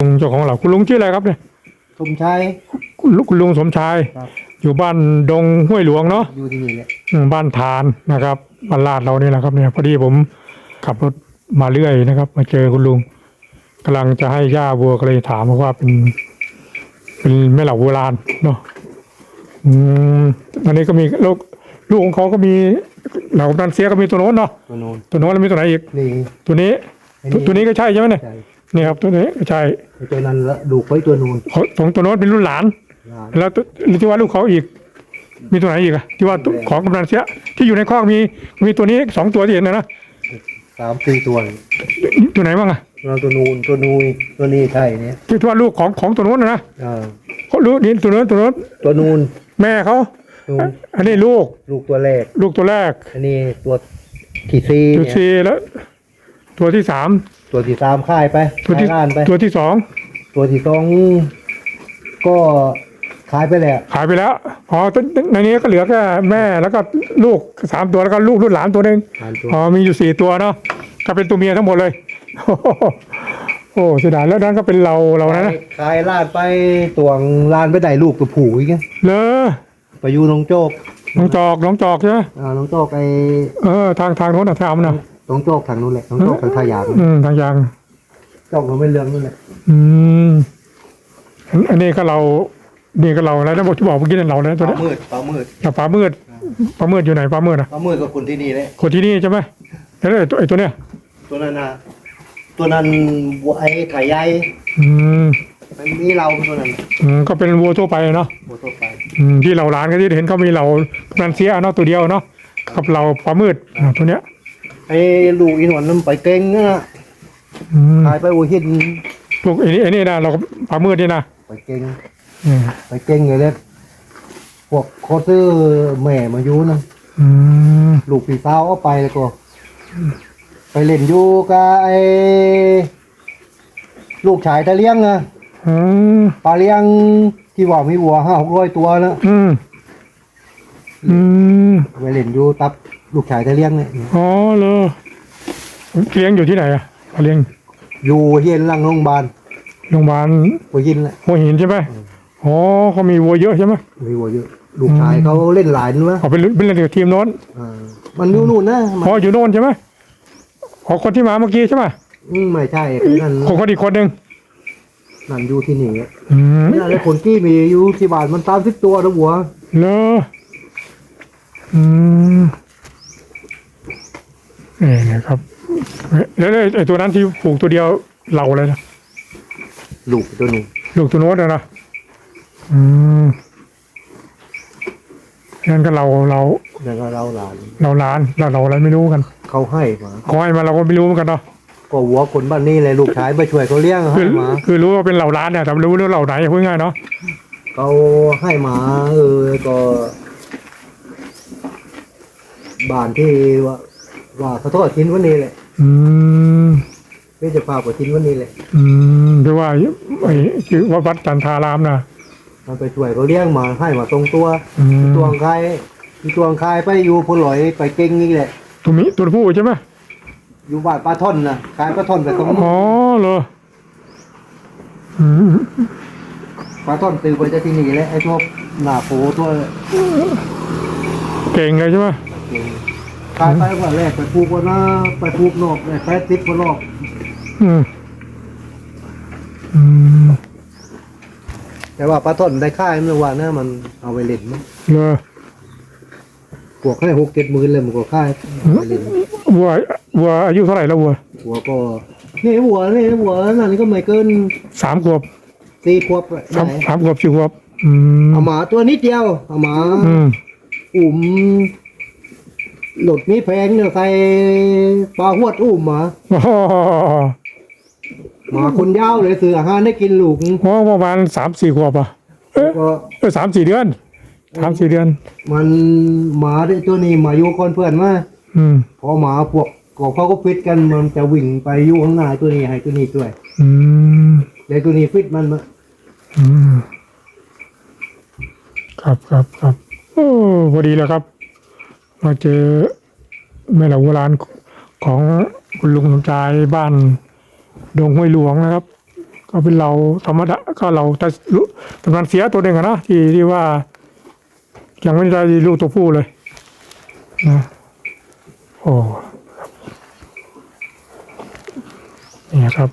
ลุงเจ้าของเราคุณลุงชื่ออะไรครับเนี่ยสมชาย คุณลุงคุณลุงสมชาย ครับ อยู่บ้านดงห้วยหลวงเนาะอยู่ที่นี่แหละอืมบ้านทานนะครับบ้านลาดเรานี่แหละครับเนี่ยพอดีผมขับรถมาเรื่อยนะครับ มาเจอคุณลุงกำลังจะให้ย่าวัวก็เลยถามว่าเป็น เป็นแม่เหล่าโบราณเนาะอืมอันนี้ก็มีลูกลูกของเขาก็มีเหล่ากำนันเสียก็มีตัวโน้นเนาะตัวโน้นตัวโน้นแล้วมีตัวไหนอีก นี่ตัวนี้ไอ้ตัวตัวนี้ก็ใช่ใช่ไหมเนี่ย ใช่ นี่ครับตัวนี้ก็ใช่ไอ้ตัวนั้นละดูกไว้ตัวนู้นของของตัวโน้นเป็นรุ่นหลานหลานแล้วตัวที่ว่าลูกเขาอีก มีตัวไหนอีกอะที่ว่าตัวของกำนันเสียที่อยู่ในคอกมีมีตัวนี้สองตัวที่เห็นนะนะสามสี่ตัวนี่ตัวไหนบ้างอะแล้วตัวนู้นตัวนู้นตัวนี้ใช่เนี่ยที่ว่าลูกของของตัวโน้นนะนะอ่าเขาลูกนี่ตัวโน้นตัวโน้นตัวนู้นแม่เขานู้นอันนี้ลูก ลูกตัวแรก ลูกตัวแรก อันนี้ตัวที่สี่ตัวเนี่ยสี่แล้ว ตัวที่สาม ตัวที่สามค่ายไปตัวขายที่ล้านไปตัวที่สองตัวที่สองก็ขายไปแล้ว ขายไปแล้วอ๋อตัวในนี้ก็เหลือแค่แม่แล้วก็ลูกสามตัวแล้วก็ลูกรุ่นหลานตัวหนึ่งล้านตัว อ๋อมีอยู่สี่ตัวเนาะก็เป็นตัวเมียทั้งหมดเลย โอ้โหโอ้เสียดายแล้วนั้นก็เป็นเราเรานะนะขายล้านไปตวงล้านไปได้ลูกตัวผู้อีกไงเลอไปอยู่น้องโจกน้องจอกน้องจอกใช่ไหมอ่าน้องโจกไอ้เออทางทางโน้นนะทางมันนะ น้องโจกทางนู้นแหละน้องโจกทางท่ายางอืมทางยางโจกเราไม่เรื่องนู่นแหละอืมอันอันนี้ก็เรานี่ก็เราแล้วนะบอกที่บอกเมื่อกี้นั่นเราแล้วปตัวลานี้มืดปลามืดแต่ปลามืดปลามืดอยู่ไหนปลามืดอะปลามืดกับคนที่นี่แหละคนที่นี่ใช่ไหมแล้วไอ้ตัวไอ้ตัวเนี้ยตัวนั้นนะตัวนั้นวัวไอ้ไข่ใหญ่อืมมันมีเราตัวนั้นอืมก็เป็นวัวทั่วไปเนาะ วัวตัวไปอืมที่เราร้านก็ที่เห็นเขามีเรากนันเสียเนาะตัวเดียวเนาะกับเราปลามืดอ่าตัวเนี้ย ไอ้ลูกอีหนวลนั้นไปเก่งนะอืมขายไปโอ้หินพวกไอ้นี่ไอ้นี่นะเราก็ปลามืดนี่นะไปเก่งอืมไปเก่งเลยเลยพวกโคซื้อแม่มาอยู่นะอืมลูกพี่สาวเอาไปแล้วก็ ไปเล่นอยู่กับไอ้ลูกชายตะเลี้ยงนะอืมปลาเลี้ยงที่ว่ามีวัวห้าหกร้อยตัวนะอืมอืมไปเล่นอยู่ตับ ลูกชายตะเลี้ยงเนี่ยอ๋อเลยเลี้ยงอยู่ที่ไหนอะเขาเลี้ยงอยู่เฮียนหลังโรงพยาบาลโรงพยาบาลหัวหินแหละหัวหินใช่ไหมอ๋อเขามีวัวเยอะใช่ไหมมีวัวเยอะลูกชายเขาเล่นหลายนู่นนะเขาเป็นเป็นเล่นกับทีมโน้นอ่ามันอยู่นู่นนะมันอ๋ออยู่โน่นใช่ไหมอ๋อคนที่มาเมื่อกี้ใช่ไหมอืมไม่ใช่นั่นคนคนอีกคนหนึ่งนั่นอยู่ที่นี่อืมนี่อะไรคนกี้มีอยู่ที่บ้านมันตามสิบตัวนะหัวเลออืม นี่นะครับแล้วแล้วไอ้ตัวนั้นที่ปลูกตัวเดียวเราเลยนะลูกตัวหนึงลูกตัวโน้นนะนะอืมนั่นก็เราเราแล้วก็เราหลาน เราล้านเราเราอะไรไม่รู้กันเขาให้มาเขาให้มาเราก็ไม่รู้เหมือนกันเนาะก็หัวคนบ้านนี้เลยลูกชายไปช่วยเขาเลี้ยงคืให้อมา คือรู้ว่าเป็นเหล่าร้านเนี่ยแต่ไม่รู้ว่าเหล่าไหนพูดง่ายเนาะเขาให้มาเออก็บ้านที่ว่า ว่าเขาทอดทิ้นวันนี้แหละอืมไม่จะพาไปทิ้นวันนี้แหละอืมคือว่าไอ้คือว่าวัดจันทารามนะมันไปช่วยเขาเลี้ยงมาให้มาตรงตัวอืมตัวคายมีตัวคายไปอยู่พลอยไปเก่งนี่แหละตัวมีตัวผู้ใช่ไหมอยู่บ้านปลาท่อนนะคายปลาท่อนไปตรงนู้นอ๋อเหรออืมปลาท่อนตือไปจากที่นี่แหละไอ้ตัวหน้าโผตัวเก่งเลยใช่ไหมเก่ง คายไปว่าแรกไปปลูกว่าหน้าไปปลูกนอกไปแปดสิบกว่ารอบอืมอืมแต่ว่าปลาท่อนได้ค่ายเมื่อวานนะมันเอาไปเล่นมั้งเหรอพวกให้หกเจ็ดหมื่นเลยมันก็ค่ายเอาไปเล่นวัววัวอายุเท่าไหร่แล้ววัวหัวก็นี่หัวนี่หัวนั่นก็ไม่เกินสามขวบสี่ขวบสามได้สามขวบสี่ขวบอืมเอาหมาตัวนิดเดียวเอาหมาอืม อุ่ม หลดนี้แพงเนี่ยใส่ปลาหวดอุ้มหมาโอ้โหหมาคนยาวเลยซื้ออาหารให้กินลูกโอ้ประมาณสามสี่ขวบอะเอ๊ะก็เออสามสี่เดือนสามสี่เดือน มันหมาได้ตัวนี้มาอยู่คนเพื่อนมาอืม พอหมาพวกก็เขาก็ฟิตกันมันจะวิ่งไปอยู่ข้างหน้าตัวนี้ให้ตัวนี้ช่วยอืมเลยตัวนี้ฟิตมันมาอืม ครับครับครับโอ้พอดีแล้วครับ มาเจอแม่เหล่าโบราณของคุณลุงสมชายบ้านดงห้วยหลวงนะครับ ก็เป็นเราธรรมดาก็เราแต่รู้กำนันเสียตัวหนึ่งอะนะที่ที่ว่ายังไม่ได้ลูกตัวผู้เลยนะโอ้นี่ครับ